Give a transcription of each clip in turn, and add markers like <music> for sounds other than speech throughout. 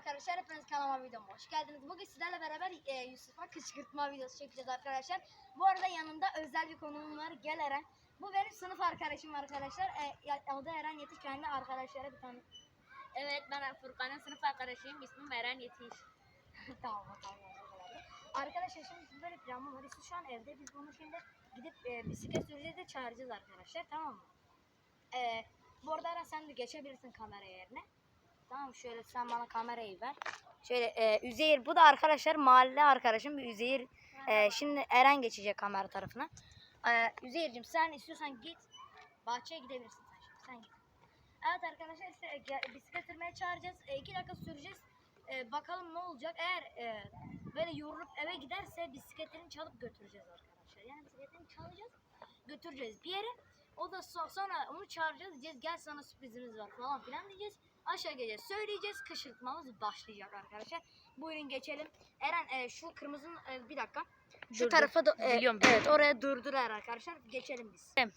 arkadaşlar hepiniz kanalıma videoma hoş geldiniz. Bugün sizlerle beraber e, Yusuf'a kışkırtma videosu çekeceğiz arkadaşlar. Bu arada yanımda özel bir konuğum var. Gel Eren. Bu benim sınıf arkadaşım arkadaşlar. E, adı Eren Yetiş. Kendi arkadaşlara bir tane. Evet ben Furkan'ın sınıf arkadaşıyım. İsmim Eren Yetiş. <laughs> tamam tamam. Arkadaşlar şimdi siz böyle planım var. Siz şu an evde biz bunu şimdi gidip e, bisiklet süreceğiz de çağıracağız arkadaşlar tamam mı? E, bu arada Eren sen de geçebilirsin kamera yerine. Tamam şöyle sen bana kamerayı ver. Şöyle e, Üzeyir bu da arkadaşlar mahalle arkadaşım Üzeyir. E, şimdi Eren geçecek kamera tarafına. E, Üzeyir'cim sen istiyorsan git. Bahçeye gidebilirsin sen şimdi. Sen git. Evet arkadaşlar işte e, bisiklet sürmeye çağıracağız. E, iki dakika süreceğiz. E, bakalım ne olacak. Eğer e, böyle yorulup eve giderse bisikletini çalıp götüreceğiz arkadaşlar. Yani bisikletini çalacağız götüreceğiz bir yere. O da so- sonra onu çağıracağız diyeceğiz gel sana sürprizimiz var falan filan diyeceğiz. Aşağı geleceğiz söyleyeceğiz kışırtmamız başlayacak arkadaşlar. Buyurun geçelim. Eren e, şu kırmızının e, bir dakika. Şu Dur, tarafa da e, Biliyorum, evet oraya durdular arkadaşlar. Geçelim biz. Tamam.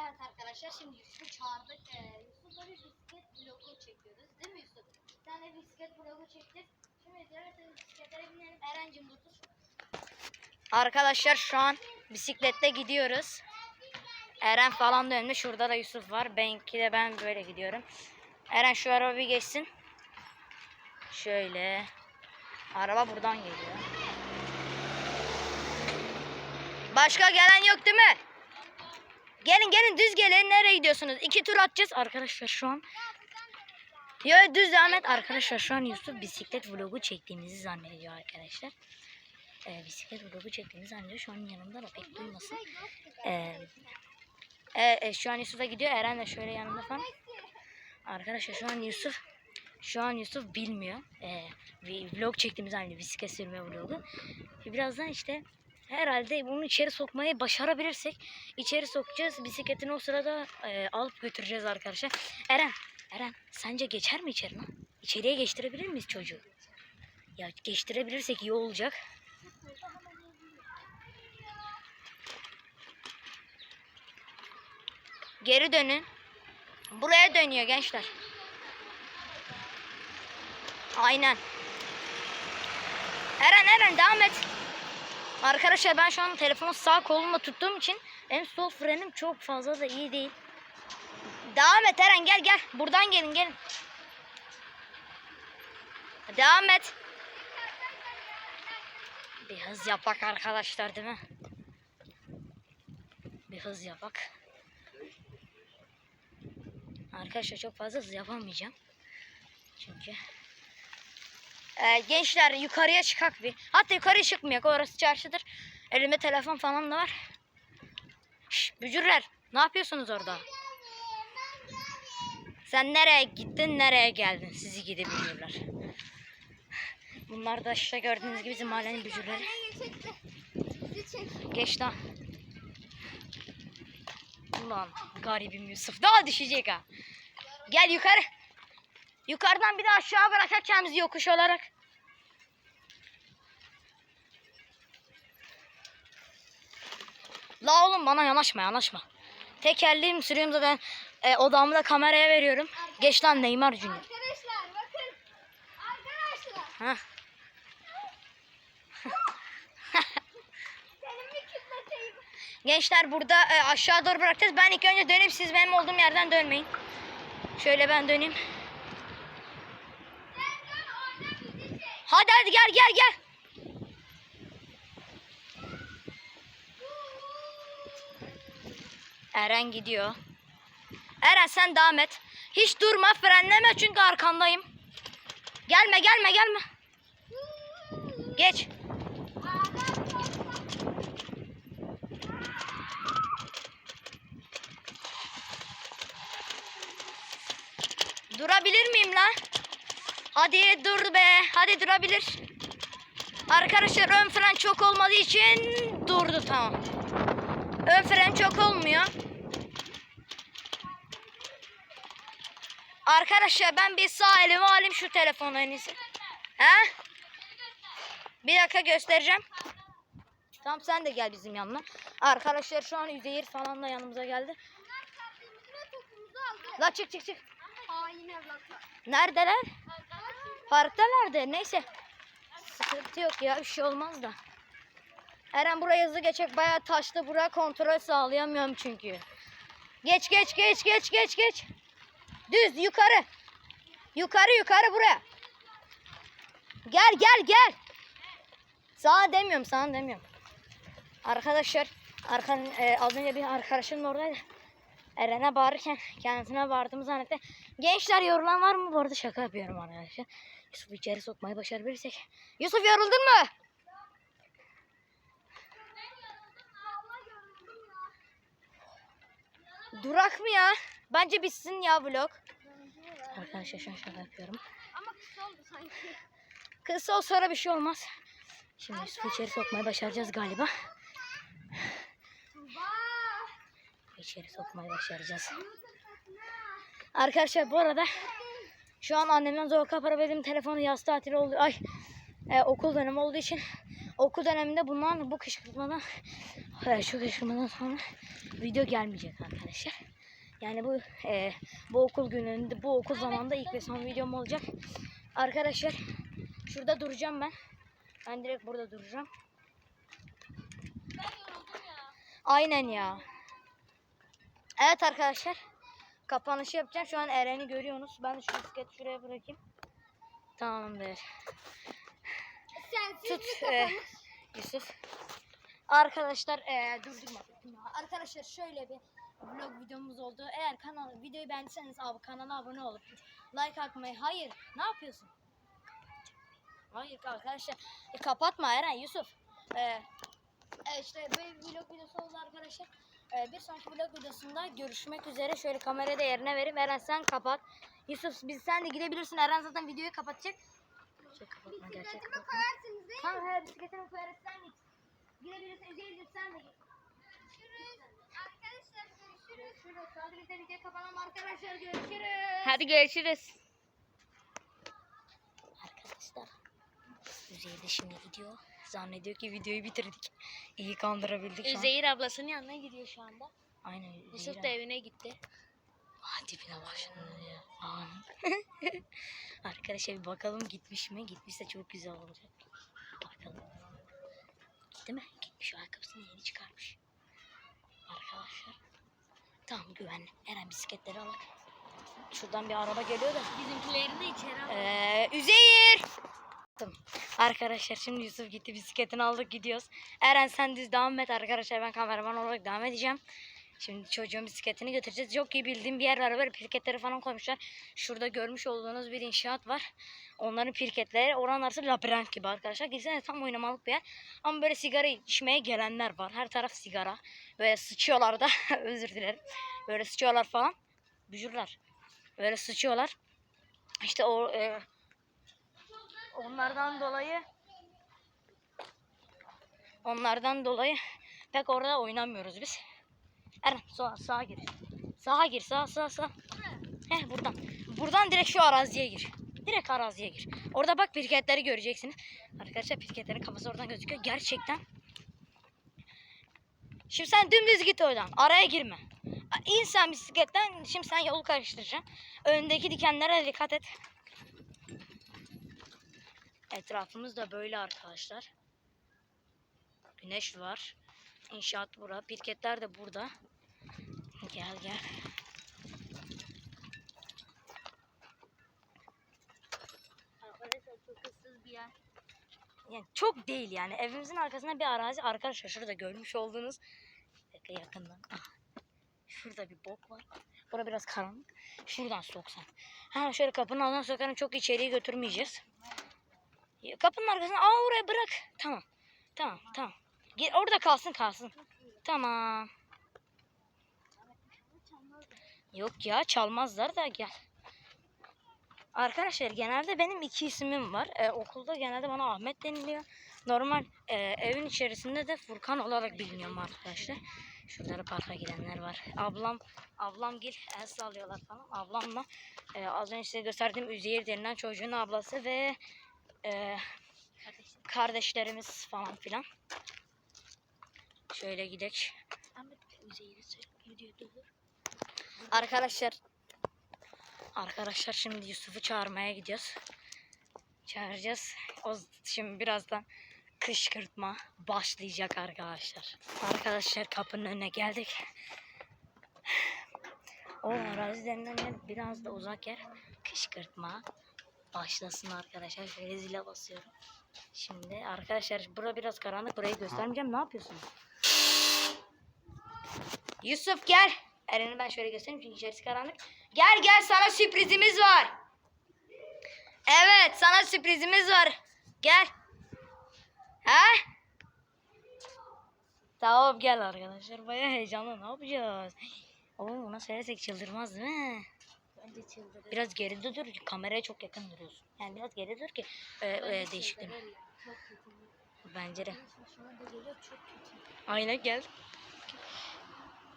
Evet arkadaşlar şimdi Yusuf'u çağırdık. E, Yusuf'la bir bisiklet vlogu çekiyoruz. Değil mi Yusuf? Bir tane bisiklet vlogu çektik. Şimdi diğer bisikletlere binelim. Eren'cim dur dur. Arkadaşlar şu an bisikletle gidiyoruz. Eren falan da önümde. Şurada da Yusuf var. Benimki de ben böyle gidiyorum. Eren şu araba bir geçsin. Şöyle. Araba buradan geliyor. Başka gelen yok değil mi? Gelin gelin düz gelin. Nereye gidiyorsunuz? İki tur atacağız arkadaşlar şu an. Yo düz devam et. Arkadaşlar şu an Yusuf bisiklet vlogu çektiğimizi zannediyor arkadaşlar. Ee, bisiklet vlogu çektiğimizi zannediyor. Şu an yanımda da pek duymasın. Ee, e, e, şu an Yusuf'a gidiyor. Eren de şöyle yanımda falan. Arkadaşlar şu an Yusuf şu an Yusuf bilmiyor. Ee, bir vlog çektiğimiz hani bisiklet sürme vlogu. Birazdan işte herhalde bunu içeri sokmayı başarabilirsek içeri sokacağız. Bisikletini o sırada e, alıp götüreceğiz arkadaşlar. Eren, Eren sence geçer mi içeri lan? İçeriye geçtirebilir miyiz çocuğu? Ya geçtirebilirsek iyi olacak. Geri dönün. Buraya dönüyor gençler. Aynen. Eren Eren devam et. Arkadaşlar ben şu an telefonu sağ kolumla tuttuğum için en sol frenim çok fazla da iyi değil. Devam et Eren gel gel. Buradan gelin gelin. Devam et. Bir hız yapak arkadaşlar değil mi? Bir hız yapak. Arkadaşlar çok fazla hız yapamayacağım. Çünkü ee, gençler yukarıya çıkak bir. Hatta yukarıya çıkmayak. Orası çarşıdır. Elimde telefon falan da var. Şş, bücürler. Ne yapıyorsunuz orada? Sen nereye gittin, nereye geldin? Sizi gidi bücürler. Bunlar da işte gördüğünüz gibi bizim mahallenin bücürleri. Geç lan. Ulan garibim Yusuf. Daha düşecek ha. Gel yukarı. Yukarıdan bir de aşağı bırakacak kendimizi yokuş olarak. La oğlum bana yanaşma yanaşma. Tekerleğimi sürüyorum zaten. E, odamı da kameraya veriyorum. Geç lan Neymar Junior. Arkadaşlar bakın. Arkadaşlar Heh. <laughs> Gençler burada e, aşağı doğru bırakacağız. Ben ilk önce dönüp siz benim olduğum yerden dönmeyin. Şöyle ben döneyim. Hadi hadi gel gel gel. Eren gidiyor. Eren sen devam et. Hiç durma frenleme çünkü arkandayım. Gelme gelme gelme. Geç. Durabilir miyim lan? Hadi dur be. Hadi durabilir. Arkadaşlar ön fren çok olmadığı için durdu tamam. Ön fren çok olmuyor. Arkadaşlar ben bir sağ elime alayım şu telefonu en iyisi. He? Bir dakika göstereceğim. Tamam sen de gel bizim yanına. Arkadaşlar şu an Üzeyir falan da yanımıza geldi. La çık çık çık. Hain evlatlar. Neredeler? Parktalardı. Neyse. Sıkıntı yok ya. Bir şey olmaz da. Eren buraya hızlı geçecek. Bayağı taşlı. Buraya kontrol sağlayamıyorum çünkü. Geç geç geç geç geç geç. Düz yukarı. Yukarı yukarı buraya. Gel gel gel. Sana demiyorum sana demiyorum. Arkadaşlar arkan, e, az önce bir arkadaşım oradaydı. Eren'e bağırırken kendisine bağırdığımı zannetti. Gençler yorulan var mı? Bu arada şaka yapıyorum arkadaşlar. Yusuf içeri sokmayı başarabilirsek. Yusuf yoruldun mu? Durak mı ya? Bence bitsin ya vlog. Arkadaşlar şu an şaka yapıyorum. Ama kısa oldu sanki. Kısa o sonra bir şey olmaz. Şimdi Yusuf'u içeri sokmayı başaracağız galiba. İçeri sokmayı başaracağız. Arkadaşlar bu arada şu an annemden zor kaparabildiğim telefonu yaz tatili oldu. Ay e, okul dönemi olduğu için okul döneminde bundan bu kışkırtmadan e, şu kışkırtmadan sonra video gelmeyecek arkadaşlar. Yani bu e, bu okul gününde bu okul zamanında ilk ve son videom olacak. Arkadaşlar şurada duracağım ben. Ben direkt burada duracağım. Ben. Aynen ya. Evet arkadaşlar. Kapanışı yapacağım. Şu an Eren'i görüyorsunuz. Ben de şu bisikleti şuraya bırakayım. Tamamdır. Sensiz Tut e. Yusuf. Arkadaşlar e, durdurma. Arkadaşlar şöyle bir vlog videomuz oldu. Eğer kanal videoyu beğendiyseniz abi kanala abone olup like atmayı. Hayır. Ne yapıyorsun? Hayır arkadaşlar. E, kapatma Eren Yusuf. E, e, işte böyle vlog videosu oldu arkadaşlar. E, bir sonraki vlog videosunda görüşmek üzere. Şöyle kamerayı da yerine vereyim. Eren sen kapat. Yusuf biz sen de gidebilirsin. Eren zaten videoyu kapatacak. Şey kapatma gerçek Bisikletime kapatma. koyarsınız değil mi? Tamam he bisikletini koyarız sen git. Gidebilirsin Üzeyir sen de git. Görüşürüz. Arkadaşlar görüşürüz. Görüşürüz. Hadi biz de video kapatalım arkadaşlar görüşürüz. Hadi görüşürüz. Arkadaşlar Üzeyir de şimdi gidiyor. Zannediyor ki videoyu bitirdik. İyi kandırabildik şu an. Üzeyir ablasının yanına gidiyor şu anda. Aynen Üzeyir. Yusuf da evine gitti. Aa, dibine başladı ya. Aa. <laughs> Arkadaşlar bir bakalım gitmiş mi? Gitmişse çok güzel olacak. Bakalım. Gitti mi? Gitmiş. Ayakkabısını yeni çıkarmış. Arkadaşlar. Tamam güvenli. Eren bisikletleri alır. Şuradan bir araba geliyor da. Bizimkilerini de içeri al. Ee, Üzeyir. Arkadaşlar şimdi Yusuf gitti bisikletini aldık gidiyoruz. Eren sen düz devam et arkadaşlar ben kameraman olarak devam edeceğim. Şimdi çocuğun bisikletini götüreceğiz. Çok iyi bildiğim bir yer var. Böyle pirketleri falan koymuşlar. Şurada görmüş olduğunuz bir inşaat var. Onların pirketleri oranın labirent gibi arkadaşlar. Gitsene tam oynamalık bir yer. Ama böyle sigara içmeye gelenler var. Her taraf sigara. Böyle sıçıyorlar da. <laughs> Özür dilerim. Böyle sıçıyorlar falan. Bücürler. Böyle sıçıyorlar. İşte o e, onlardan dolayı onlardan dolayı pek orada oynamıyoruz biz. Eren sağa, sağa gir. Sağa gir sağa sağa sağa. Heh buradan. Buradan direkt şu araziye gir. Direkt araziye gir. Orada bak pirketleri göreceksiniz. Arkadaşlar pirketlerin kafası oradan gözüküyor. Gerçekten. Şimdi sen dümdüz git oradan. Araya girme. İn sen bisikletten. Şimdi sen yolu karıştıracaksın. Öndeki dikenlere dikkat et. Etrafımız da böyle arkadaşlar. Güneş var. İnşaat bura. Pirketler de burada. Gel gel. Arkadaşlar çok ıssız bir yer. Yani çok değil yani. Evimizin arkasında bir arazi. Arkadaşlar şurada görmüş olduğunuz Bakın yakından. Ah. Şurada bir bok var. Bura biraz karanlık. Şuradan soksan. Ha şöyle kapının altına sokarım çok içeriye götürmeyeceğiz. Kapının arkasına aa oraya bırak. Tamam. Tamam tamam. Gel orada kalsın kalsın. Tamam. Yok ya çalmazlar da gel. Arkadaşlar genelde benim iki ismim var. Ee, okulda genelde bana Ahmet deniliyor. Normal e, evin içerisinde de Furkan olarak biliniyorum arkadaşlar. Şurada da parka gidenler var. Ablam, ablam gil el sallıyorlar falan. Ablamla e, az önce size gösterdiğim Üzeyir denilen çocuğun ablası ve e, kardeşlerimiz falan filan. Şöyle gidek. Arkadaşlar Arkadaşlar şimdi Yusuf'u çağırmaya gidiyoruz. çağıracağız. O şimdi birazdan kışkırtma başlayacak arkadaşlar. Arkadaşlar kapının önüne geldik. O arazilerinden de biraz da uzak yer kışkırtma başlasın arkadaşlar. Şöyle zile basıyorum. Şimdi arkadaşlar bura biraz karanlık. Burayı göstermeyeceğim. Ne yapıyorsun? Yusuf gel. Eren'i ben şöyle göstereyim çünkü içerisi karanlık. Gel gel sana sürprizimiz var. Evet sana sürprizimiz var. Gel. Ha? Tamam gel arkadaşlar. Baya heyecanlı. Ne yapacağız? Oo ona söylesek çıldırmaz değil mi? Bence çıldırır. Biraz geride dur. Kameraya çok yakın duruyorsun. Yani biraz geride dur ki e, e, değişiklik. Çıldırır ya, Çok kötü. Bence de. Şu anda geliyor çok kötü. Aynen gel.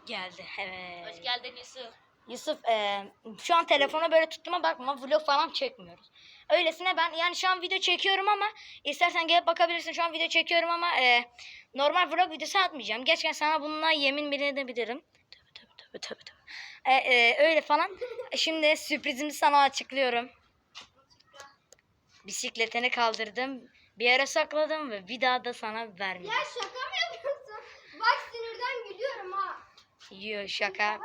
Geldi. Evet. Hoş geldin Yusuf. Yusuf e, şu an telefona böyle tuttuğuma bakma vlog falan çekmiyoruz. Öylesine ben yani şu an video çekiyorum ama istersen gelip bakabilirsin şu an video çekiyorum ama e, normal vlog videosu atmayacağım. Geçen sana bununla yemin bile edebilirim. Tövbe tövbe tövbe. E, e, öyle falan. Şimdi sürprizimi sana açıklıyorum. Bisikletini kaldırdım. Bir yere sakladım ve bir daha da sana vermeyeceğim. Ya şaka mı yapıyorsun? Bak sinirden gülüyorum ha. Yo şaka.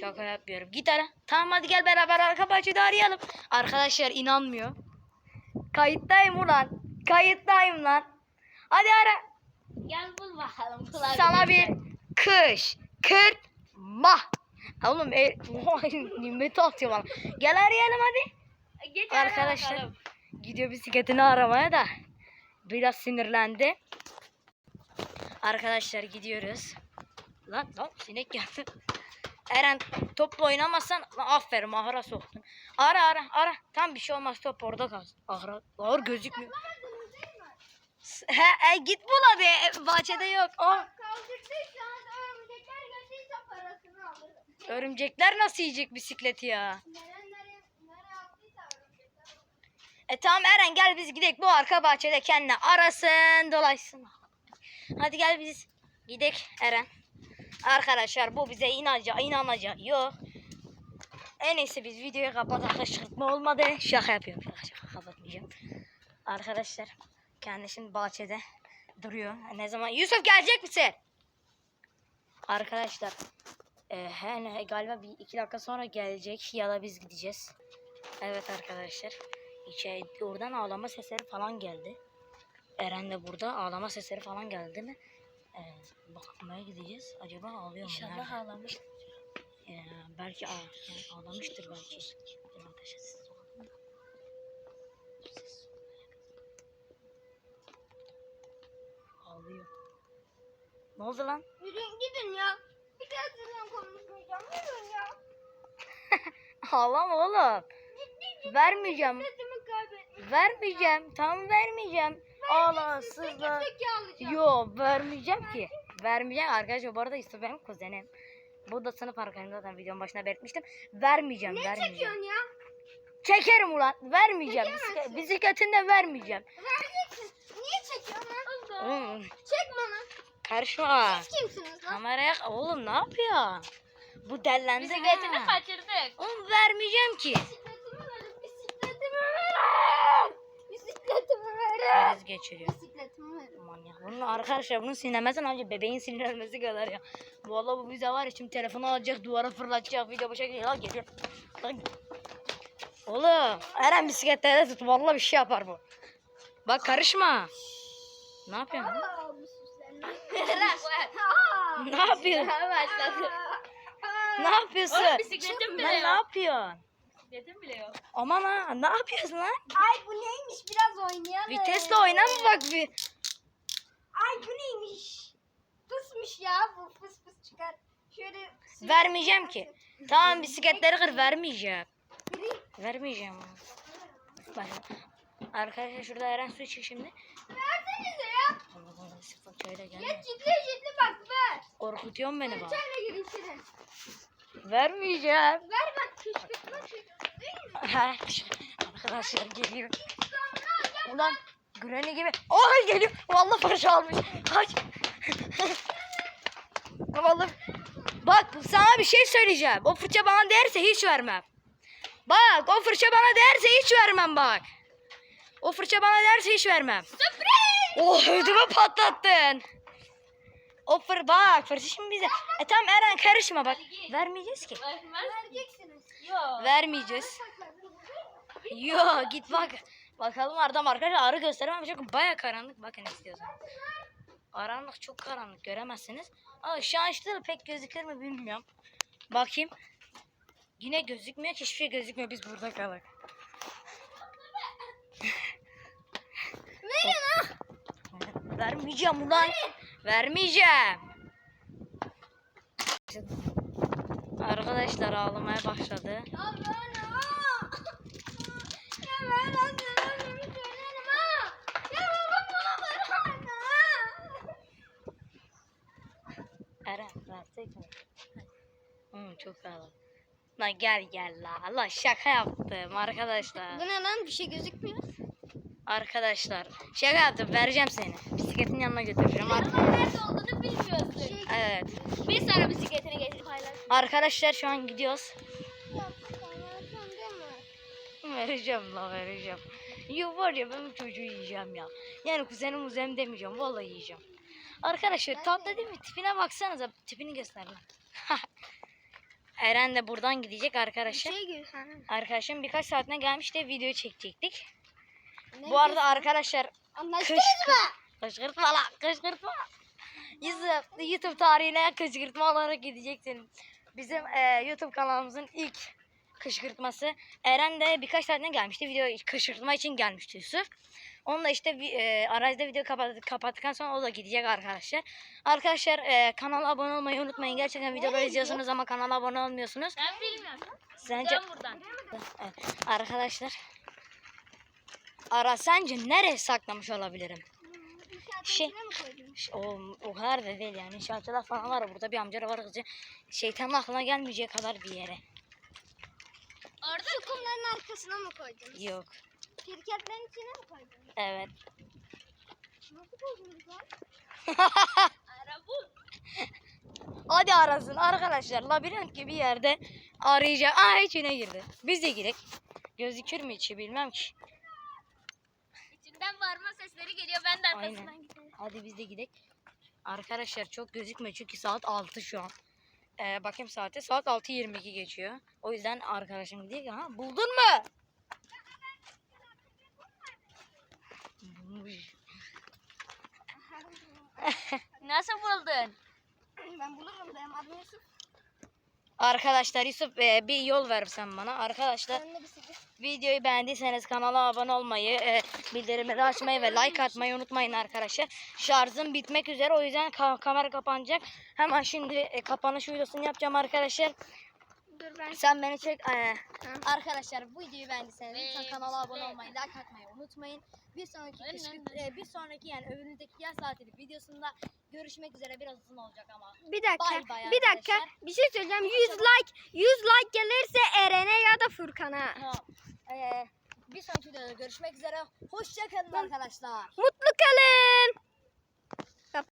Şaka yapmıyorum. Git ara. Tamam hadi gel beraber arka bahçede arayalım. Arkadaşlar inanmıyor. Kayıttayım ulan. Kayıttayım lan. Hadi ara. Gel bul bakalım. Sana bir kış kırtma. Oğlum e, vay, nimeti atıyor bana. Gel arayalım hadi. Geç ara Arkadaşlar bakalım. gidiyor bisikletini aramaya da biraz sinirlendi. Arkadaşlar gidiyoruz. Lan lan sinek geldi. Eren topla oynamazsan aferin ahıra soktun. Ara ara ara. Tam bir şey olmaz top orada kalsın. Ahıra ağır gözükmüyor. He, he git bul hadi. E, Bahçede yok. Oh. Örümcekler nasıl yiyecek bisikleti ya? E tamam Eren gel biz gidelim bu arka bahçede kendine arasın dolaşsın. Hadi gel biz gidek Eren. Arkadaşlar bu bize inanacak inanacak yok. En iyisi biz videoyu kapatalım. Kışkırtma olmadı. Şaka yapıyorum. Şaka kapatmayacağım. Arkadaşlar kendisi bahçede duruyor. Ne zaman? Yusuf gelecek misin? Arkadaşlar e, he, galiba bir iki dakika sonra gelecek ya da biz gideceğiz. Evet arkadaşlar. İçeri oradan ağlama sesleri falan geldi. Eren de burada ağlama sesleri falan geldi değil mi? Ee, bakmaya gideceğiz. Acaba ağlıyor mu? İnşallah Nerede? ağlamış. Ee, belki ağ yani ağlamıştır belki. Arkadaşlar. Siz Ağlıyor. Ne oldu lan? Yürüyün gidin ya. Sizinle konuşmayacağım. Yürüyün ya. <laughs> Ağlama oğlum. Vermeyeceğim. Sesimi kaybettim. Vermeyeceğim. Tamam vermeyeceğim. Ağla sızla. Tek alacağım. Yo vermeyeceğim ki. Vermeyeceğim arkadaşlar bu arada Yusuf benim kuzenim. Bu da sınıf arkadaşım zaten videonun başına belirtmiştim. Vermeyeceğim Ne vermeyeceğim. çekiyorsun ya? Çekerim ulan vermeyeceğim. Bisiklet, bisikletini de vermeyeceğim. Vereceksin. Niye çekiyorsun lan? Oğlum, Çek bana. Karışma. Siz kimsiniz lan? Kameraya oğlum ne yapıyor? Bu dellendi Bisikletini ha. kaçırdık. Oğlum vermeyeceğim ki. Bisikletimi verin. Bisikletimi verin. Bisikletimi verin. Kriz geçiriyor. Bisikletimi verin. Manyak. Bunun arkadaşlar bunun sinemezsen önce bebeğin sinirlenmesi kadar ya. Vallahi bu bize var ya şimdi telefonu alacak duvara fırlatacak video başa geliyor. Al geliyor. Lan. Oğlum Eren bisikletlere tut vallahi bir şey yapar bu. Bak karışma. Ne yapıyorsun? Aa, bu süslenme. Bırak bırak. Aa. Ne yapıyorsun? Başladı. Ne yapıyorsun? Oğlum bisikletim bile Lan ne yok. yapıyorsun? Bisikletim bile yok. Aman ha ne yapıyorsun lan? Ay bu neymiş biraz oynayalım. Vitesle oynama bak bir. Ay bu neymiş? Fısmış ya bu fıs fıs çıkar. Şöyle Vermeyeceğim ki. Tamam bisikletleri kır vermeyeceğim. Kırayım. Vermeyeceğim. Bak. Arkadaşlar şurada Eren su içiyor şimdi. Ya. Sıfır çayla Ya gelme. ciddi ciddi bak ver. Korkutuyorsun beni bak. Çayla gir içeri. Vermeyeceğim. Ver bak kışkırtma <laughs> Arkadaşlar geliyor. Ulan Granny gibi. Ay geliyor. Vallahi fırça almış. Kaç. <laughs> Vallahi. Bak sana bir şey söyleyeceğim. O fırça bana değerse hiç vermem. Bak o fırça bana değerse hiç vermem bak. O fırça bana derse hiç vermem. Oh ödümü patlattın. O fır bak fırça şimdi bize. E tamam Eren karışma bak. Vermeyeceğiz ki. Vereceksiniz. Yok. Vermeyeceğiz. Yo git bak. Bakalım Ardam arkadaşlar arı gösteremem çünkü baya karanlık. Bakın istiyorsan. Karanlık çok karanlık göremezsiniz. Ama şu an işte pek gözükür mü bilmiyorum. Bakayım. Yine gözükmüyor ki hiçbir şey gözükmüyor biz burada kalak. Verin ha. Vermeyeceğim ulan. Vermeyeceğim. Arkadaşlar ağlamaya başladı. Eren versek mi? Hmm, çok ağlam. Lan gel gel la. Allah şaka yaptım arkadaşlar. Bu ne lan bir şey gözükmüyor. Arkadaşlar şaka yaptım vereceğim seni. Bisikletin yanına götüreceğim. Ar- Ama nerede olduğunu bilmiyorsun. Şey, evet. Bir sonra bisikletini getirip paylaş. Arkadaşlar şu an gidiyoruz. Vereceğim la vereceğim. Yo var ya ben bu çocuğu yiyeceğim ya. Yani kuzenim muzenim demeyeceğim. Vallahi yiyeceğim. Arkadaşlar tatlı değil mi? Tipine baksanıza. Tipini göster lan. <laughs> Eren de buradan gidecek arkadaşlar. Şey gibi. Arkadaşım birkaç saatine gelmiş de video çekecektik. Ne Bu arada arkadaşlar Anlaştınız mı? Kışkırtma lan kışkırtma. YouTube, YouTube tarihine kışkırtma olarak gideceksin. Bizim e, YouTube kanalımızın ilk kışkırtması. Eren de birkaç saatine gelmişti. Video kışkırtma için gelmişti Yusuf. Onunla işte e, arazide video kapat, kapattıktan sonra o da gidecek arkadaşlar. Arkadaşlar e, kanala abone olmayı unutmayın. Gerçekten videoları izliyorsunuz ama kanala abone olmuyorsunuz. Ben bilmiyorum. Sence Dön buradan. Evet, arkadaşlar Ara sence nereye saklamış olabilirim? Şey- O, o kadar da değil yani. İnşaatçılar falan var. Burada bir amca var kızı. Şeytanın aklına gelmeyecek kadar bir yere. Orada şu kumların arkasına mı koydunuz? Yok. Şirketlerin içine mi koydunuz? Evet. Nasıl koydunuz lan? <laughs> Araba. Hadi arasın arkadaşlar. Labirent gibi yerde arayacağım. Aa içine girdi. Biz de girek. Gözükür mü içi bilmem ki. İçinden bağırma sesleri geliyor. Ben de arkasından Aynen. gidiyorum. Hadi biz de gidelim. Arkadaşlar çok gözükmüyor çünkü saat 6 şu an. Ee, bakayım saate. Saat 6.22 geçiyor. O yüzden arkadaşım diyor ki ha buldun mu? Bulmuş. Nasıl buldun? Ben bulurum benim adım Yusuf. Arkadaşlar Yusuf e, bir yol ver sen bana. Arkadaşlar videoyu beğendiyseniz kanala abone olmayı, e, bildirimleri açmayı ve like atmayı unutmayın arkadaşlar. Şarjım bitmek üzere o yüzden ka- kamera kapanacak. Hemen şimdi e, kapanış videosunu yapacağım arkadaşlar. Dur ben. Sen beni çek. e, Ha. Arkadaşlar bu videoyu beğendiyseniz lütfen Ee, kanala abone olmayı, like atmayı unutmayın. Bir sonraki kışkırt, e, bir sonraki yani önümüzdeki yaz tatili videosunda görüşmek üzere. Biraz uzun olacak ama. Bir dakika. Bay bay bir dakika. arkadaşlar. Bir şey söyleyeceğim. 100 like 100 like gelirse Eren'e ya da Furkan'a. Tamam. E, bir sonraki videoda görüşmek üzere. Hoşçakalın arkadaşlar. Mutlu kalın.